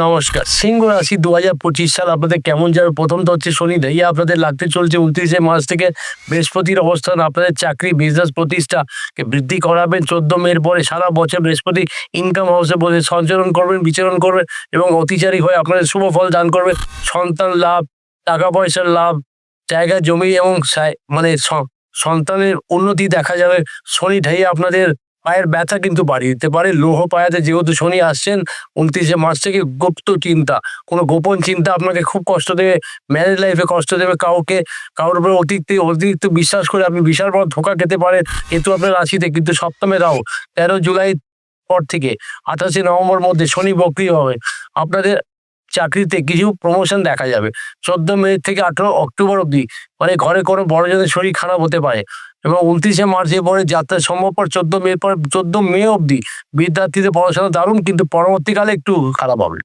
নমস্কার। সিংহ রাশি দু হাজার পঁচিশ সাল আপনাদের কেমন যাবে? প্রথমটা হচ্ছে শনি ধাইয়া আপনাদের লাগতে চলছে উনত্রিশে মার্চ থেকে বৃহস্পতির অবস্থান। আপনাদের চাকরি বিজনেস প্রতিষ্ঠাকে বৃদ্ধি করাবেন। চোদ্দ মের পরে সারা বছর বৃহস্পতি ইনকাম হাউসে বসে সঞ্চালন করবেন, বিচরণ করবেন এবং অতিচারী হয়ে আপনাদের শুভ ফল দান করবেন। সন্তান লাভ, টাকা পয়সার লাভ, জায়গা, জমি এবং মানে সন্তানের উন্নতি দেখা যাবে। শনি ঢাইয়া আপনাদের পায়ের ব্যথা কিন্তু বাড়িয়ে দিতে পারে। লৌহ পায়াতে যেহেতু শনি আসছেন, উনত্রিশে মার্চ থেকে গুপ্ত চিন্তা। কোনো গোপন চিন্তা আপনাকে খুব কষ্ট দেবে ম্যারেজ লাইফে কষ্ট দেবে কাউকে। কারোর উপরে অতিরিক্ত অতিরিক্ত বিশ্বাস করে আপনি বিশাল বড় ধোকা খেতে পারেন কিন্তু আপনার রাশিতে কিন্তু সপ্তমে রাও তেরো জুলাই পর থেকে, আঠাশে নভেম্বর মধ্যে শনি বক্রি হবে। আপনাদের চাকরিতে কিছু প্রমোশন দেখা যাবে। চোদ্দ মে থেকে আঠেরো অক্টোবর অব্দি মানে ঘরে কোনো বড় জনের শরীর খারাপ হতে পারে। এবং উনত্রিশে মার্চের পরে যাত্রা সম্ভব পর চোদ্দ মে পর, চোদ্দ মে অবধি বিদ্যার্থীদের পড়াশোনা দারুণ, কিন্তু পরবর্তীকালে একটু খারাপ হবে।